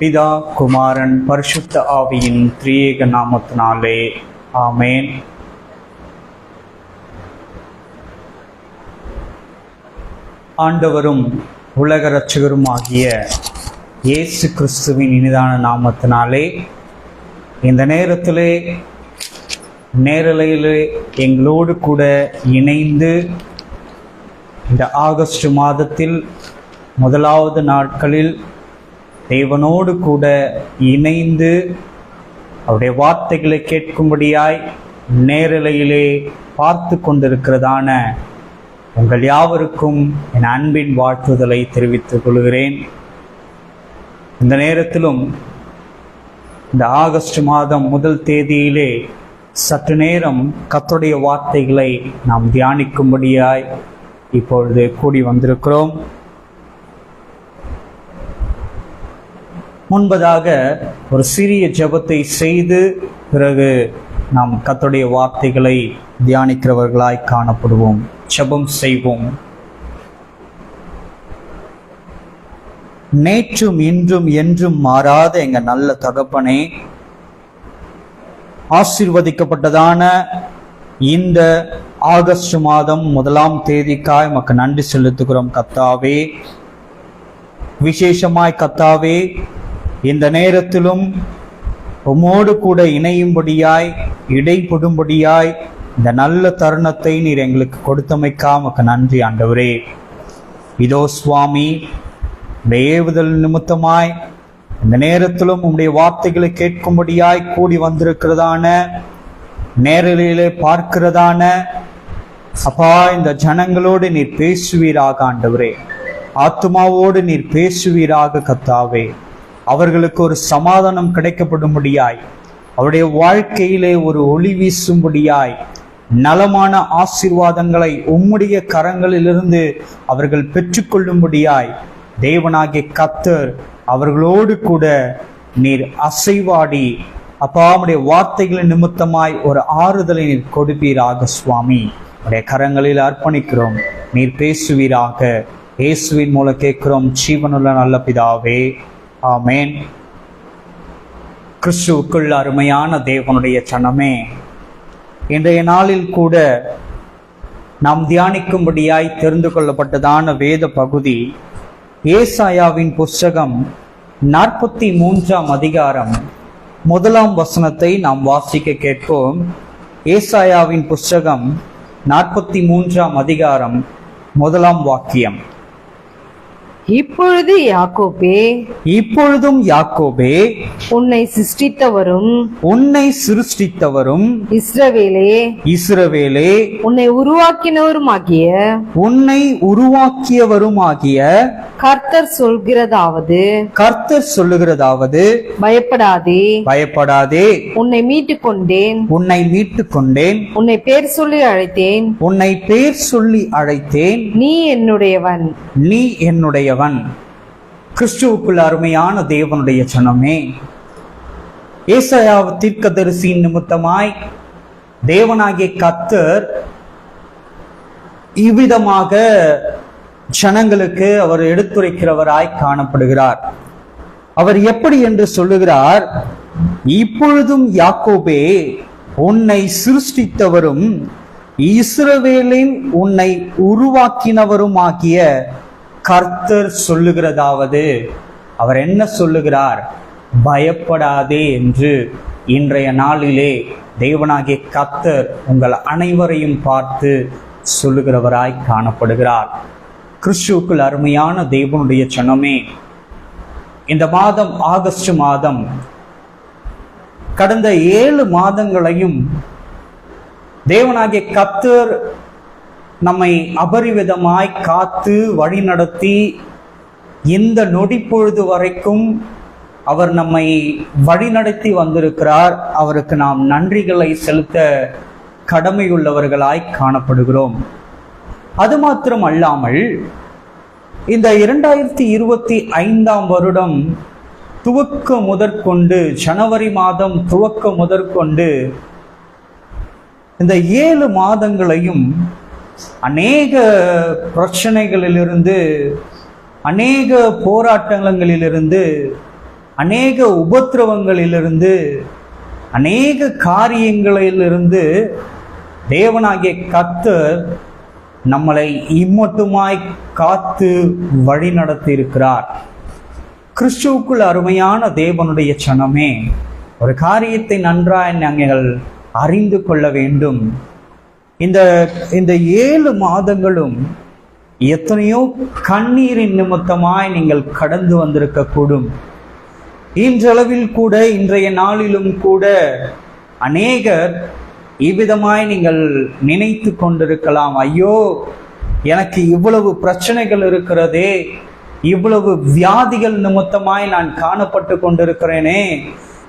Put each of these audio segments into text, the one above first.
பிதா குமாரன் பரிசுத்த ஆவியின் திரியேக நாமத்தினாலே. ஆமேன். ஆண்டவரும் உலக ரட்சகருமாகிய இயேசு கிறிஸ்துவின் இனிதான நாமத்தினாலே இந்த நேரத்திலே நேரலையிலே எங்களோடு கூட இணைந்து இந்த ஆகஸ்ட் மாதத்தில் முதலாவது நாட்களில் தேவனோடு கூட இணைந்து அவருடைய வார்த்தைகளை கேட்கும்படியாய் நேரலையிலே பார்த்து கொண்டிருக்கிறதான உங்கள் யாவருக்கும் என் அன்பின் வாழ்த்துதலை தெரிவித்துக் கொள்கிறேன். இந்த நேரத்திலும் இந்த ஆகஸ்ட் மாதம் முதல் தேதியிலே சற்று நேரம் கத்துடைய வார்த்தைகளை நாம் தியானிக்கும்படியாய் இப்பொழுது கூடி வந்திருக்கிறோம். முன்பதாக ஒரு சிறிய ஜெபத்தை செய்து பிறகு நாம் கத்துடைய வார்த்தைகளை தியானிக்கிறவர்களாய் காணப்படுவோம். ஜெபம் செய்வோம். நேற்றும் இன்றும் என்றும் மாறாத எங்க நல்ல தகப்பனே ஆசிர்வதிக்கப்பட்டதான இந்த ஆகஸ்ட் மாதம் முதலாம் தேதிக்காய் மக்கு நன்றி செலுத்துகிறோம் கத்தாவே விசேஷமாய் கத்தாவே இந்த நேரத்திலும் உம்மோடு கூட இணையும்படியாய் இடைப்படும்படியாய் இந்த நல்ல தருணத்தை நீர் எங்களுக்கு கொடுத்தமைக்கா மக்கு நன்றி ஆண்டவரே. இதோ சுவாமி இந்த ஏவுதல் நிமித்தமாய் இந்த நேரத்திலும் உம்முடைய வார்த்தைகளை கேட்கும்படியாய் கூடி வந்திருக்கிறதான நேரலிலே பார்க்கிறதான அப்பா இந்த ஜனங்களோடு நீர் பேசுவீராக ஆண்டவரே. ஆத்மாவோடு நீர் பேசுவீராக கத்தாவே. அவர்களுக்கு ஒரு சமாதானம் கிடைக்கப்படும்படியாய் அவருடைய வாழ்க்கையிலே ஒரு ஒளி வீசும்படியாய் நலமான ஆசீர்வாதங்களை உம்முடைய கரங்களிலிருந்து அவர்கள் பெற்றுக்கொள்ளும்படியாய் தேவனாகிய கத்தர் அவர்களோடு கூட நீர் அசைவாடி அப்பாவுடைய வார்த்தைகளின் நிமித்தமாய் ஒரு ஆறுதலை நீர் கொடுப்பீராக சுவாமி. உடைய கரங்களில் அர்ப்பணிக்கிறோம். நீர் பேசுவீராக. இயேசுவின் மூலம் கேட்கிறோம். ஜீவனுள்ள நல்ல பிதாவே ஆமேன். கிறிஸ்துவுக்குள் அருமையான தேவனுடைய சனமே இன்றைய நாளில் கூட நாம் தியானிக்கும்படியாய் தெரிந்து கொள்ளப்பட்டதான வேத பகுதி ஏசாயாவின் புஸ்தகம் நாற்பத்தி மூன்றாம் அதிகாரம் முதலாம் வசனத்தை நாம் வாசிக்க கேட்போம். ஏசாயாவின் புஸ்தகம் நாற்பத்தி மூன்றாம் அதிகாரம் முதலாம் வாக்கியம். இப்பொழுது யாக்கோபே இப்பொழுதும் யாக்கோபே உன்னை சிருஷ்டித்தவரும் உன்னை சிருஷ்டித்தவரும் இஸ்ரவேலே இஸ்ரவேலே உன்னை உருவாக்கினவருமாகிய உன்னை உருவாக்கியவருமாகிய கர்த்தர் சொல்கிறதாவது கர்த்தர் சொல்லுகிறதாவது பயப்படாதே பயப்படாதே உன்னை மீட்டுக் கொண்டேன் உன்னை மீட்டுக் கொண்டேன் உன்னை பேர் சொல்லி அழைத்தேன் உன்னை பேர் சொல்லி அழைத்தேன் நீ என்னுடையவன். நீ என்னுடையவன் கிறிஸ்துவுக்குள் அருமையான தேவனுடைய சனமே ஏசாயாவு தீர்க்கதரிசியின் நிமித்தமாய் தேவனாகிய கத்தர் இவ்விதமாக ஜனங்களுக்கு அவர் எடுத்துரைக்கிறவராய் காணப்படுகிறார். அவர் எப்படி என்று சொல்லுகிறார் இப்பொழுதும் யாக்கோபே உன்னை சிருஷ்டித்தவரும் இஸ்ரவேலின் உன்னை உருவாக்கினவரும் ஆகிய கர்த்தர் சொல்லுகிறதாவது அவர் என்ன சொல்லுகிறார்? பயப்படாதே என்று. இன்றைய நாளிலே தேவனாகிய கர்த்தர் உங்கள் அனைவரையும் பார்த்து சொல்லுகிறவராய் காணப்படுகிறார். கிறிஸ்துவுக்குள் அருமையான தேவனுடைய சனமே இந்த மாதம் ஆகஸ்ட் மாதம் கடந்த ஏழு மாதங்களையும் தேவனாகிய கத்தர் நம்மை அபரிவிதமாய் காத்து வழிநடத்தி இந்த நொடிப்பொழுது வரைக்கும் அவர் நம்மை வழிநடத்தி வந்திருக்கிறார் அவருக்கு நாம் நன்றிகளை செலுத்த கடமையுள்ளவர்களாய் காணப்படுகிறோம். அது மாத்திரம் அல்லாமல் இந்த இரண்டாயிரத்தி இருபத்தி ஐந்தாம் வருடம் துவக்க முதற்கொண்டு ஜனவரி மாதம் துவக்க முதற்கொண்டு இந்த ஏழு மாதங்களையும் அநேக பிரச்சனைகளிலிருந்து அநேக போராட்டங்களிலிருந்து அநேக உபத்திரவங்களிலிருந்து அநேக காரியங்களிலிருந்து தேவனாகிய கத்தர் நம்மளை இம்மட்டுமாய் காத்து வழி நடத்தி இருக்கிறார் கிறிஸ்துவுக்குள் அருமையான தேவனுடைய சனமே ஒரு காரியத்தை நன்றாய் நாங்கள் அறிந்து கொள்ள வேண்டும். இந்த இந்த ஏழு மாதங்களும் எத்தனையோ கண்ணீரின் நிமித்தமாய் நீங்கள் கடந்து வந்திருக்கக்கூடும். இன்றளவில் கூட இன்றைய நாளிலும் கூட அநேகர் இவ்விதமாய் நீங்கள் நினைத்து கொண்டிருக்கலாம். ஐயோ எனக்கு இவ்வளவு பிரச்சனைகள் இருக்கிறதே இவ்வளவு வியாதிகள் நிமித்தமாய் நான் காணப்பட்டு கொண்டிருக்கிறேனே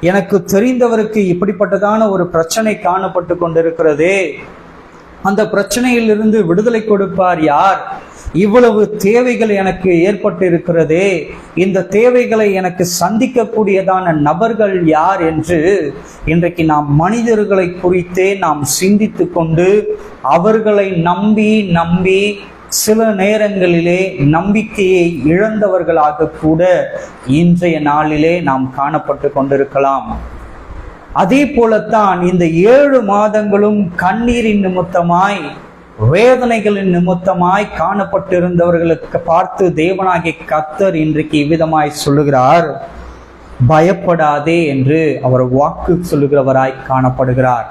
எனக்கு தெரிந்தவருக்கு இப்படிப்பட்டதான ஒரு பிரச்சனை காணப்பட்டு கொண்டிருக்கிறதே அந்த பிரச்சனையிலிருந்து விடுதலை கொடுப்பார் யார்? இவ்வளவு தேவைகள் எனக்கு ஏற்பட்டிருக்கிறதே. இந்த தேவைகளை எனக்கு சந்திக்கக்கூடியதான நபர்கள் யார் என்று இன்றைக்கு நாம் மனிதர்களை குறித்தே நாம் சிந்தித்து கொண்டு அவர்களை நம்பி நம்பி சில நேரங்களிலே நம்பிக்கையை இழந்தவர்களாக கூட இன்றைய நாளிலே நாம் காணப்பட்டு கொண்டிருக்கலாம். அதே போலத்தான் இந்த ஏழு மாதங்களும் கண்ணீரின் நிமித்தமாய் வேதனைகளின் நிமித்தமாய் காணப்பட்டிருந்தவர்களுக்கு பார்த்து தேவனாகிய கத்தர் இன்றைக்கு இவ்விதமாய் சொல்லுகிறார். பயப்படாதே என்று அவர் வாக்கு சொல்லுகிறவராய் காணப்படுகிறார்.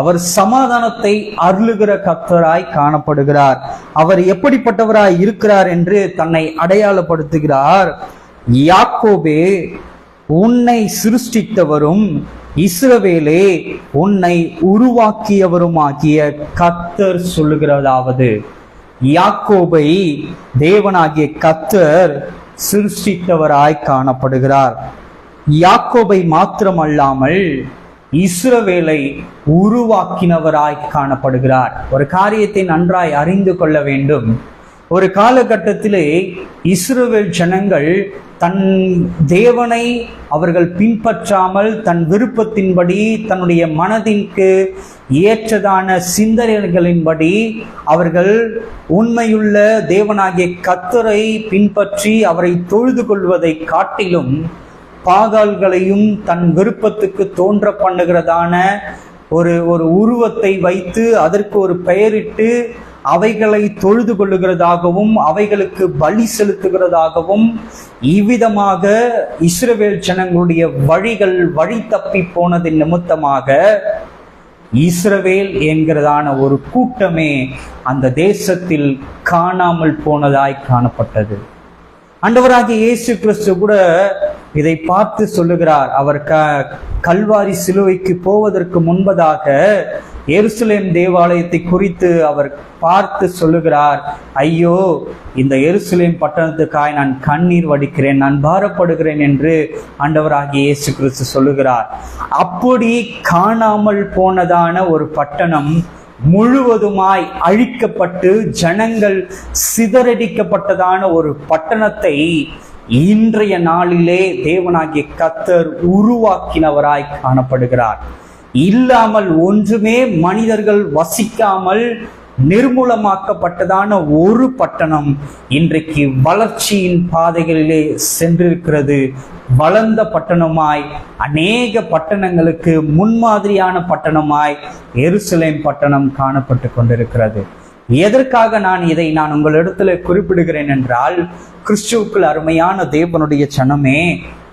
அவர் சமாதானத்தை அருளுகிற கத்தராய் காணப்படுகிறார். அவர் எப்படிப்பட்டவராய் இருக்கிறார் என்று தன்னை அடையாளப்படுத்துகிறார். யாக்கோபே உன்னை சிருஷ்டித்தவரும் இஸ்ரவேலே உன்னை உருவாக்கியவருமாகிய கத்தர் சொல்லுகிறதாவது. யாக்கோபை தேவனாகிய கத்தர் சிருஷ்டித்தவராய் காணப்படுகிறார். யாக்கோபை மாத்திரமல்லாமல் இஸ்ரவேலை உருவாக்கினவராய் காணப்படுகிறார். ஒரு காரியத்தை நன்றாய் அறிந்து கொள்ள வேண்டும். ஒரு காலகட்டத்திலே இஸ்ரோவேல் ஜனங்கள் தன் தேவனை அவர்கள் பின்பற்றாமல் தன் விருப்பத்தின்படி தன்னுடைய மனதிற்கு ஏற்றதான சிந்தனைகளின்படி அவர்கள் உண்மையுள்ள தேவனாகிய கத்தரை பின்பற்றி அவரை தொழுது கொள்வதை காட்டிலும் பாகால்களையும் தன் விருப்பத்துக்கு தோன்ற பண்ணுகிறதான ஒரு ஒரு உருவத்தை வைத்து அதற்கு ஒரு பெயரிட்டு அவைகளை தொழுது கொள்ளுகிறதாகவும் அவைகளுக்கு பலி செலுத்துகிறதாகவும் இவ்விதமாக இஸ்ரவேல் ஜனங்களுடைய வழிகள் வழி தப்பி போனதின் நிமித்தமாக இஸ்ரவேல் என்கிறதான ஒரு கூட்டமே அந்த தேசத்தில் காணாமல் போனதாய் காணப்பட்டது. அண்டவராகிய இயேசு கிறிஸ்து கூட இதை பார்த்து சொல்லுகிறார். அவர் க கல்வாரி சிலுவைக்கு போவதற்கு முன்பதாக எருசலேம் தேவாலயத்தை குறித்து அவர் பார்த்து சொல்லுகிறார் ஐயோ இந்த எருசலேம் பட்டணத்துக்காய் நான் கண்ணீர் வடிக்கிறேன் நான் பாரப்படுகிறேன் என்று ஆண்டவராகிய இயேசு கிறிஸ்து சொல்லுகிறார். அப்படி காணாமல் போனதான ஒரு பட்டணம் முழுவதுமாய் அழிக்கப்பட்டு ஜனங்கள் சிதறடிக்கப்பட்டதான ஒரு பட்டணத்தை இன்றைய நாளிலே தேவனாகிய கத்தர் உருவாக்கினவராய் காணப்படுகிறார். இல்லாமல் ஒன்றுமே மனிதர்கள் வசிக்காமல் நிர்மூலமாக்கப்பட்டதான ஒரு பட்டணம் இன்றைக்கு வளர்ச்சியின் பாதைகளிலே சென்றிருக்கிறது. வளர்ந்த பட்டணமாய் அநேக பட்டணங்களுக்கு முன்மாதிரியான பட்டணமாய் எருசலேம் பட்டணம் காணப்பட்டு கொண்டிருக்கிறது. எதற்காக நான் இதை நான் உங்களிடத்துல குறிப்பிடுகிறேன் என்றால் கிறிஸ்துவுக்குள் அருமையான தேவனுடைய சனமே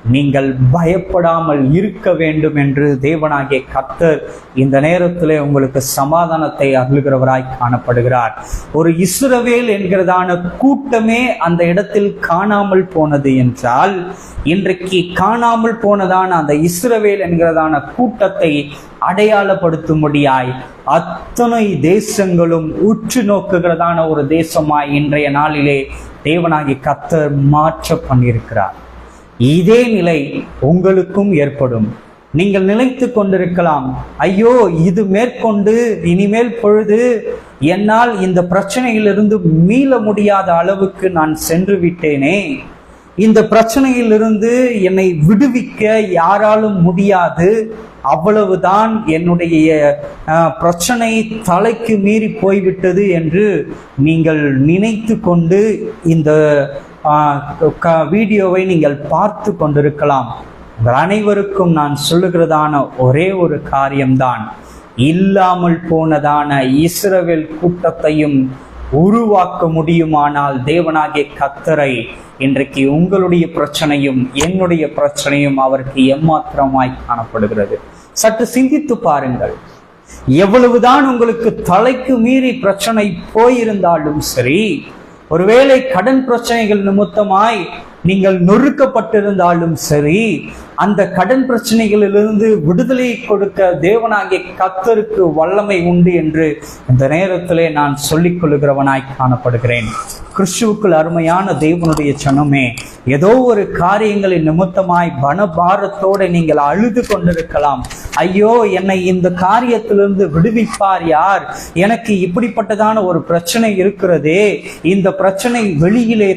நீங்கள் பயப்படாமல் இருக்க வேண்டும் என்று தேவனாகிய கத்தர் இந்த நேரத்திலே உங்களுக்கு சமாதானத்தை அருள்கிறவராய் காணப்படுகிறார். ஒரு இஸ்ரவேல் என்கிறதான கூட்டமே அந்த இடத்தில் காணாமல் போனது என்றால் இன்றைக்கு காணாமல் போனதான அந்த இஸ்ரவேல் என்கிறதான கூட்டத்தை அடையாளப்படுத்தும்படியாய் அத்தனை தேசங்களும் உற்று நோக்குகிறதான ஒரு தேசமாய் இன்றைய நாளிலே தேவனாகி கத்தர் மாற்ற பண்ணியிருக்கிறார் இதே நிலை உங்களுக்கும் ஏற்படும். நீங்கள் நிலைத்து கொண்டிருக்கலாம் ஐயோ இது மேற்கொண்டு இனிமேல் பொழுது என்னால் இந்த பிரச்சனையிலிருந்து மீள முடியாத அளவுக்கு நான் சென்று விட்டேனே. இந்த பிரச்சனையிலிருந்து என்னை விடுவிக்க யாராலும் முடியாது. அவ்வளவுதான் என்னுடைய பிரச்சனை தலைக்கு மீறி போய்விட்டது என்று நீங்கள் நினைத்து கொண்டு இந்த க- வீடியோவை நீங்கள் பார்த்து கொண்டிருக்கலாம். அனைவருக்கும் நான் சொல்லுகிறதான ஒரே ஒரு காரியம்தான். இல்லாமல் போனதான இஸ்ரவேல் கூட்டத்தையும் உருவாக்க முடியுமானால் தேவனாகிய கத்தரை இன்றைக்கு உங்களுடைய பிரச்சனையும் என்னுடைய பிரச்சனையும் அவருக்கு எம்மாத்திரமாய் காணப்படுகிறது. சற்று சிந்தித்து பாருங்கள். எவ்வளவுதான் உங்களுக்கு தலைக்கு மீறி பிரச்சனை போயிருந்தாலும் சரி ஒருவேளை கடன் பிரச்சனைகள் நிமித்தமாய் நீங்கள் நொறுக்கப்பட்டிருந்தாலும் சரி அந்த கடன் பிரச்சனைகளிலிருந்து விடுதலை கொடுக்க தேவனாகிய கத்தருக்கு வல்லமை உண்டு என்று இந்த நேரத்திலே நான் சொல்லிக் கொள்ளுகிறவனாய் காணப்படுகிறேன். கிறிஸ்துவுக்குள் அருமையான தேவனுடைய சனமே ஏதோ ஒரு காரியங்களின் நிமித்தமாய் பணபாரத்தோடு நீங்கள் அழுது கொண்டிருக்கலாம். ஐயோ என்னை இந்த காரியத்திலிருந்து விடுவிப்பார் யார்? எனக்கு இப்படிப்பட்டதான ஒரு பிரச்சனை இருக்கிறதே. இந்த பிரச்சனை வெளியிலே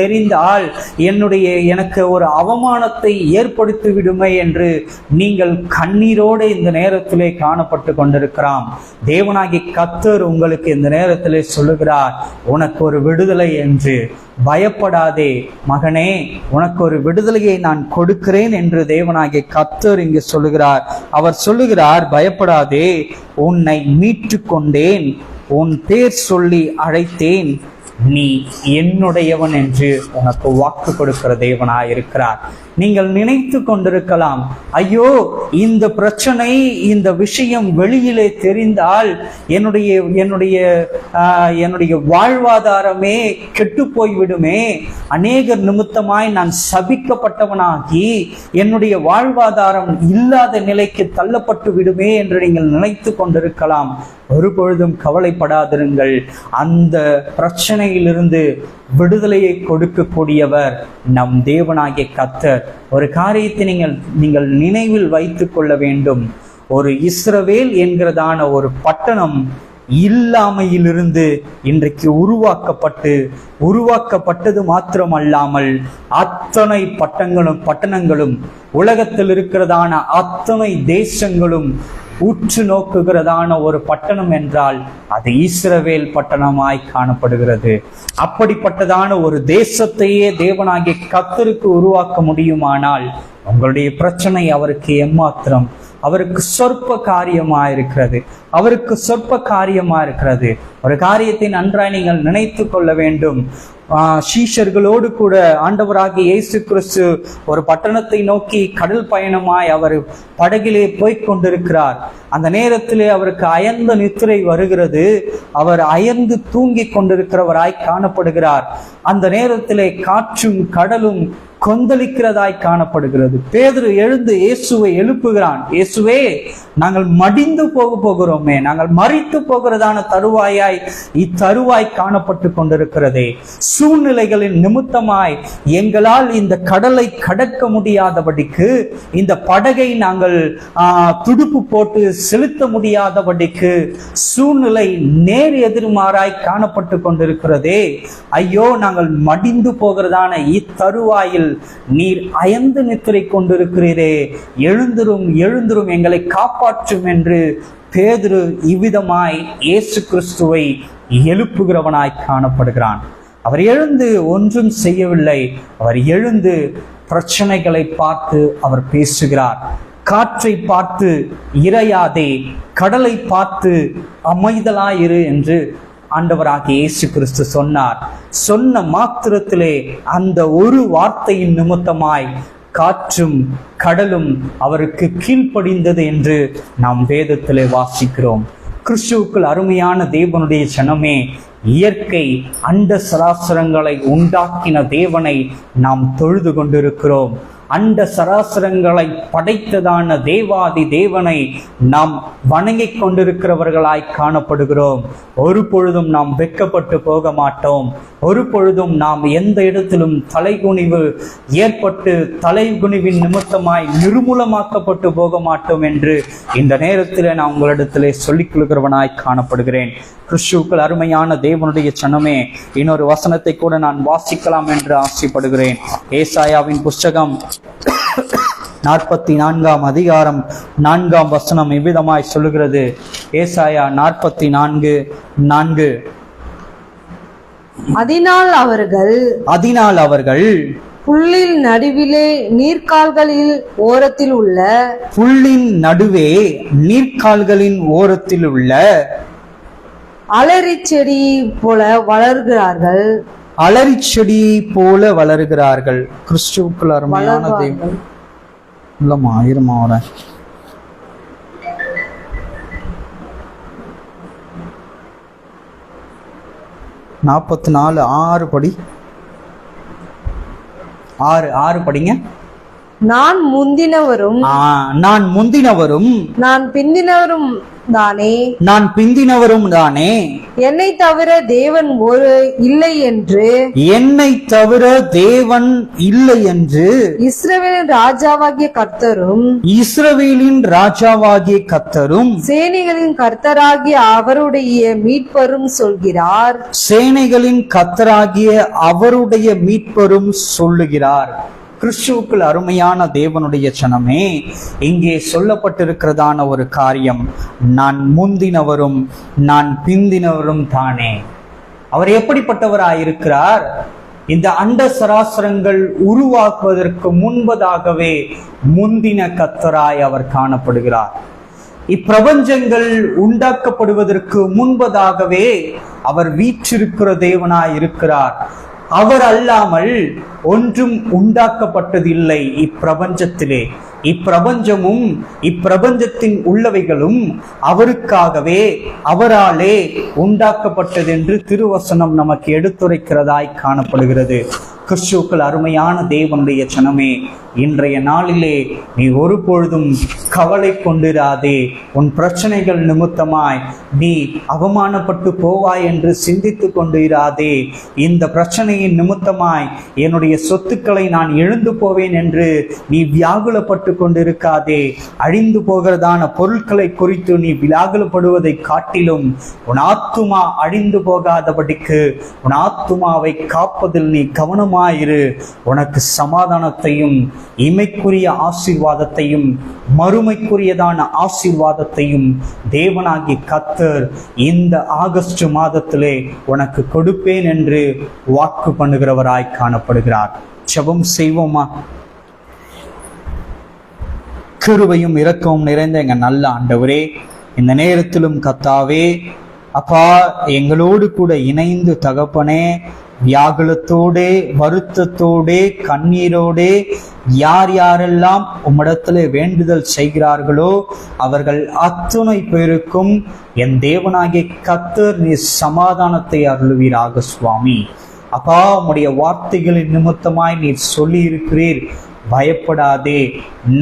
தெரிந்தால் என்னுடைய எனக்கு ஒரு அவமானத்தை ஏற்படுத்தி விடுமே என்று நீங்கள் கண்ணீரோடு இந்த நேரத்திலே காணப்பட்டு கொண்டிருக்கிறான் தேவனாகி கத்தர் உங்களுக்கு இந்த நேரத்திலே சொல்லுகிறார் உனக்கு ஒரு விடுதலை என்று. பயப்படாதே மகனே உனக்கு ஒரு விடுதலையை நான் கொடுக்கிறேன் என்று தேவனாகிய கத்தர் இங்கு சொல்லுகிறார். அவர் சொல்லுகிறார் பயப்படாதே உன்னை மீட்டு கொண்டேன். உன் பேர் சொல்லி அழைத்தேன். நீ என்னுடையவன் என்று உனக்கு வாக்கு கொடுக்கிற தேவனாய் இருக்கிறார் நீங்கள் நினைத்து கொண்டிருக்கலாம். ஐயோ இந்த பிரச்சனை இந்த விஷயம் வெளியிலே தெரிந்தால் என்னுடைய என்னுடைய என்னுடைய வாழ்வாதாரமே கெட்டு போய்விடுமே. அநேகர் நிமித்தமாய் நான் சபிக்கப்பட்டவனாகி என்னுடைய வாழ்வாதாரம் இல்லாத நிலைக்கு தள்ளப்பட்டு விடுமே என்று நீங்கள் நினைத்து கொண்டிருக்கலாம். ஒருபொழுதும் கவலைப்படாதிருங்கள். அந்த பிரச்சனையிலிருந்து விடுதலையை கொடுக்கக்கூடியவர் நம் தேவனாகிய கத்தர் ஒரு காரியத்தை நீங்கள் நீங்கள் நினைவில் வைத்து கொள்ள வேண்டும். ஒரு இஸ்ரவேல் என்கிறதான ஒரு பட்டணம் இல்லாமையிலிருந்து இன்றைக்கு உருவாக்கப்பட்டு உருவாக்கப்பட்டது மாத்திரமல்லாமல் அத்தனை பட்டங்களும் பட்டணங்களும் உலகத்தில் இருக்கிறதான அத்தனை தேசங்களும் உற்று நோக்குகிறதான ஒரு பட்டணம் என்றால் அது ஈஸ்ரவேல் பட்டணமாய் காணப்படுகிறது. அப்படிப்பட்டதான ஒரு தேசத்தையே தேவனாகிய கத்தருக்கு உருவாக்க முடியுமானால் உங்களுடைய பிரச்சனை அவருக்கு எம்மாத்திரம். அவருக்கு சொற்ப காரியமா இருக்கிறது அவருக்கு சொற்ப காரியமா இருக்கிறது ஒரு காரியத்தை நன்றாய் நீங்கள் நினைத்து கொள்ள வேண்டும். ஆஹ் சீஷர்களோடு கூட ஆண்டவராகிய இயேசு கிறிஸ்து ஒரு பட்டணத்தை நோக்கி கடல் பயணமாய் அவர் படகிலே போய்க் கொண்டிருக்கிறார். அந்த நேரத்திலே அவருக்கு அயர்ந்த நித்திரை வருகிறது. அவர் அயர்ந்து தூங்கிக் கொண்டிருக்கிறவராய் காணப்படுகிறார். அந்த நேரத்திலே காற்றும் கடலும் கொந்தளிக்கிறதாய் காணப்படுகிறது. பேதுரு எழுந்து இயேசுவை எழுப்புகிறான். இயேசுவே நாங்கள் மடிந்து போக போகிறோமே. நாங்கள் மறித்து போகிறதான தருவாயாய் இத்தருவாய் காணப்பட்டு கொண்டிருக்கிறதே. சூழ்நிலைகளின் நிமித்தமாய் எங்களால் இந்த கடலை கடக்க முடியாதபடிக்கு இந்த படகை நாங்கள் துடுப்பு போட்டு செலுத்த முடியாதபடிக்கு சூழ்நிலை நேர் எதிர்மாறாய் காணப்பட்டு கொண்டிருக்கிறதே. ஐயோ நாங்கள் மடிந்து போகிறதான இத்தருவாயில் நீர் அயந்து நித்திரை கொண்டிருக்கிறீரே. எழுந்திரும் எழுந்திரும் எங்களை காப்பாற்றும் என்று பேதுரு இவ்விதமாய் இயேசு கிறிஸ்துவை எழுப்புகிறவனாய் காணப்படுகிறான். அவர் எழுந்து ஒன்றும் செய்யவில்லை. அவர் எழுந்து பிரச்சனைகளை பார்த்து அவர் பேசுகிறார். காற்றை பார்த்து இறையாதே கடலை பார்த்து அமைதலாயிரு என்று ஆண்டவராகிய இயேசு கிறிஸ்து சொன்னார். சொன்ன மாத்திரத்திலே அந்த ஒரு வார்த்தையின் நிமித்தமாய் காற்றும் கடலும் அவருக்கு கீழ்ப்படிந்தது என்று நாம் வேதத்திலே வாசிக்கிறோம். கிறிஸ்துவுக்குள் அருமையான தேவனுடைய சனமே இயற்கை அண்ட சராசரங்களை உண்டாக்கின தேவனை நாம் தொழுது கொண்டிருக்கிறோம். அண்ட சராசரங்களை படைத்ததான தேவாதி தேவனை நாம் வணங்கிக் கொண்டிருக்கிறவர்களாய் காணப்படுகிறோம். ஒரு பொழுதும் நாம் வெட்கப்பட்டு போக மாட்டோம். ஒரு பொழுதும் நாம் எந்த இடத்திலும் தலைகுனிவு ஏற்பட்டு தலைகுனிவின் நிமித்தமாய் நிர்மூலமாக்கப்பட்டு போக மாட்டோம் என்று இந்த நேரத்தில் நான் உங்களிடத்திலே சொல்லிக் கொள்கிறவனாய் காணப்படுகிறேன். கிறிஸ்துக்கள் அருமையான தேவனுடைய சனமே இன்னொரு வசனத்தை கூட நான் வாசிக்கலாம் என்று ஆசைப்படுகிறேன். ஏசாயாவின் புஸ்தகம் நாற்பத்தி நான்காம் அதிகாரம் நான்காம் வசனம் இவ்விதமாய் சொல்லுகிறது. ஏசாயா நாற்பத்தி நான்கு. நான்கு அதனால் அவர்கள் அதனால் அவர்கள் புல்லில் நடுவிலே நீர்க்கால்களில் ஓரத்தில் உள்ள புல்லின் நடுவே நீர்க்கால்களின் ஓரத்தில் உள்ள அலரிச் செடி போல வளர்கிறார்கள். அலரிச் செடியை போல வளருகிறார்கள். கிறிஸ்துவுக்குள் அருமையான தெய்வம் இல்லம்மா இருமா வரேன் நாற்பத்தி நாலு ஆறு படி. ஆறு ஆறு படிங்க. நான் முந்தினவரும் நான் முந்தினவரும் நான் பிந்தினவரும் தானே நான் பிந்தினவரும் தானே என்னை தவிர தேவன் ஒரு இல்லை என்று. என்னை தவிர தேவன் இல்லை என்று. இஸ்ரவேலின் ராஜாவாகிய கர்த்தரும். இஸ்ரவேலின் ராஜாவாகிய கத்தரும் சேனைகளின் கர்த்தராகிய அவருடைய மீட்பரும் சொல்கிறார். சேனைகளின் கத்தராகிய அவருடைய மீட்பரும் சொல்லுகிறார். கிறிஸ்துவுக்குள் அருமையான தேவனுடைய சனமே இங்கே சொல்லப்பட்டிருக்கிறதான ஒரு காரியம் நான் முந்தினவரும் நான் பிந்தினவரும் தானே. அவர் எப்படிப்பட்டவராயிருக்கிறார்? இந்த அண்ட சராசரங்கள் உருவாக்குவதற்கு முன்பதாகவே முந்தின கத்தராய் அவர் காணப்படுகிறார். இப்பிரபஞ்சங்கள் உண்டாக்கப்படுவதற்கு முன்பதாகவே அவர் வீற்றிருக்கிற தேவனாய் இருக்கிறார் அவர் அல்லாமல் ஒன்றும் உண்டாக்கப்பட்டதில்லை இப்பிரபஞ்சத்திலே. இப்பிரபஞ்சமும் இப்பிரபஞ்சத்தின் உள்ளவைகளும் அவருக்காகவே அவராலே உண்டாக்கப்பட்டது என்று திருவசனம் நமக்கு எடுத்துரைக்கிறதாய் காணப்படுகிறது. கிறிஸ்துக்கள் அருமையான தேவனுடைய சனமே இன்றைய நாளிலே நீ ஒரு பொழுதும் கவலை கொண்டிராதே. உன் பிரச்சனைகள் நிமித்தமாய் நீ அவமானப்பட்டு போவாய் என்று சிந்தித்து கொண்டிராதே. இந்த பிரச்சனையின் நிமித்தமாய் என்னுடைய சொத்துக்களை நான் எழுந்து போவேன் என்று நீ வியாகுலப்பட்டு கொண்டிருக்காதே. அழிந்து போகிறதான பொருட்களை குறித்து நீ வியாகுலப்படுவதை காட்டிலும் உன் ஆத்துமா அழிந்து போகாதபடிக்கு உன் ஆத்துமாவை காப்பதில் நீ கவனம் கவனமாயிரு உனக்கு சமாதானத்தையும் இமைக்குரிய ஆசீர்வாதத்தையும் மறுமைக்குரியதான ஆசீர்வாதத்தையும் தேவனாகி கத்தர் இந்த ஆகஸ்ட் மாதத்திலே உனக்கு கொடுப்பேன் என்று வாக்கு பண்ணுகிறவராய் காணப்படுகிறார். செபம் செய்வோமா? கிருபையும் இரக்கமும் நிறைந்த எங்கள் நல்ல ஆண்டவரே இந்த நேரத்திலும் கத்தாவே அப்பா எங்களோடு கூட இணைந்து தகப்பனே வியாகுலத்தோடே வருத்தத்தோடே கண்ணீரோடே யார் யாரெல்லாம் உம்மிடத்திலே வேண்டுதல் செய்கிறார்களோ அவர்கள் அத்துணை பேருக்கும் என் தேவனாகிய கத்தர் நீ சமாதானத்தை அருளுவீராக சுவாமி. அப்பா உம்முடைய வார்த்தைகளின் நிமித்தமாய் நீர் சொல்லி இருக்கிறீர் பயப்படாதே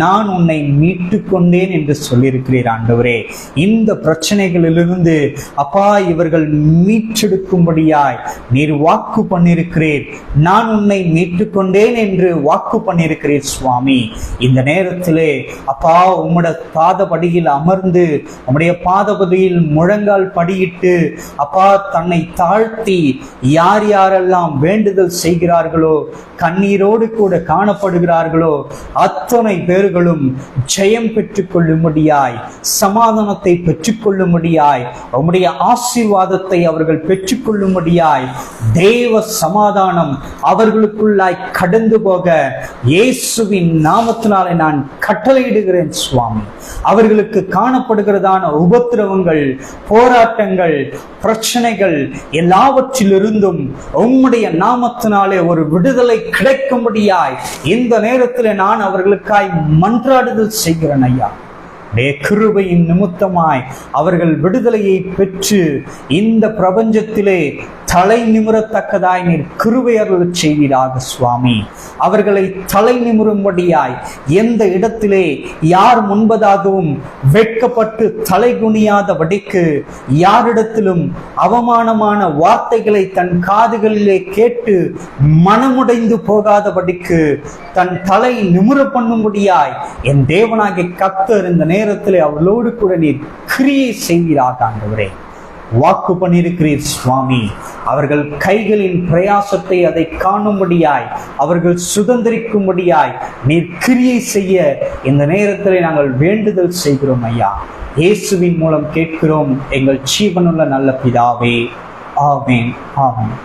நான் உன்னை மீட்டு கொண்டேன் என்று சொல்லியிருக்கிறீர் ஆண்டவரே. இந்த பிரச்சனைகளிலிருந்து அப்பா இவர்கள் மீட்டெடுக்கும்படியாய் நீர் வாக்கு பண்ணியிருக்கிறீர். நான் உன்னை மீட்டு கொண்டேன் என்று வாக்கு பண்ணியிருக்கிறீர் சுவாமி. இந்த நேரத்திலே அப்பா உம்முடைய பாதபடியில் அமர்ந்து உம்முடைய பாதபடியில் முழங்கால் படியிட்டு அப்பா தன்னை தாழ்த்தி யார் யாரெல்லாம் வேண்டுதல் செய்கிறார்களோ கண்ணீரோடு கூட காணப்படுகிறார்கள் அத்தனை பேர்களும் ஜெயம் பெற்றுக் கொள்ளும்படியாய் சமாதானத்தை பெற்றுக்கொள்ளும்படியாய் உம்முடைய ஆசீர்வாதத்தை அவர்கள் பெற்றுக்கொள்ளும்படியாய் தேவ சமாதானம் அவர்களுக்குள்ளாய் கடந்து போக இயேசுவின் நாமத்தினாலே நான் கட்டளையிடுகிறேன் சுவாமி. அவர்களுக்கு காணப்படுகிறதான உபத்திரவங்கள் போராட்டங்கள் பிரச்சனைகள் எல்லாவற்றிலிருந்தும் உம்முடைய நாமத்தினாலே ஒரு விடுதலை கிடைக்கும்படியாய் இந்த நேரத்தில் நான் அவர்களுக்காய் மன்றாடுதல் செய்கிறேன் ஐயா. கிருபையின் நிமித்தமாய் அவர்கள் விடுதலையை பெற்று இந்த பிரபஞ்சத்திலே தலை நிமிரத்தக்கதாய் நீர் கிருவையருள் செய்வீராக சுவாமி. அவர்களை தலை நிமிரும்படியாய் எந்த இடத்திலே யார் முன்பதாகவும் வெட்கப்பட்டு தலை குனியாதபடிக்கு யாரிடத்திலும் அவமானமான வார்த்தைகளை தன் காதுகளிலே கேட்டு மனமுடைந்து போகாதபடிக்கு தன் தலை நிமிர பண்ணும்படியாய் என் தேவனாகிய கத்தர் இந்த நேரத்திலே அவளோடு கூட நீர் கிரியை செய்வீராக ஆண்டவரே. வாக்கு பண்ணியிருக்கிறீர் சுவாமி. அவர்கள் கைகளின் பிரயாசத்தை அதை காணும்படியாய் அவர்கள் சுதந்திரிக்கும்படியாய் நீர் கிரியை செய்ய இந்த நேரத்தில் நாங்கள் வேண்டுதல் செய்கிறோம் ஐயா. இயேசுவின் மூலம் கேட்கிறோம் எங்கள் ஜீவனுள்ள நல்ல பிதாவே. ஆமேன் ஆமேன்.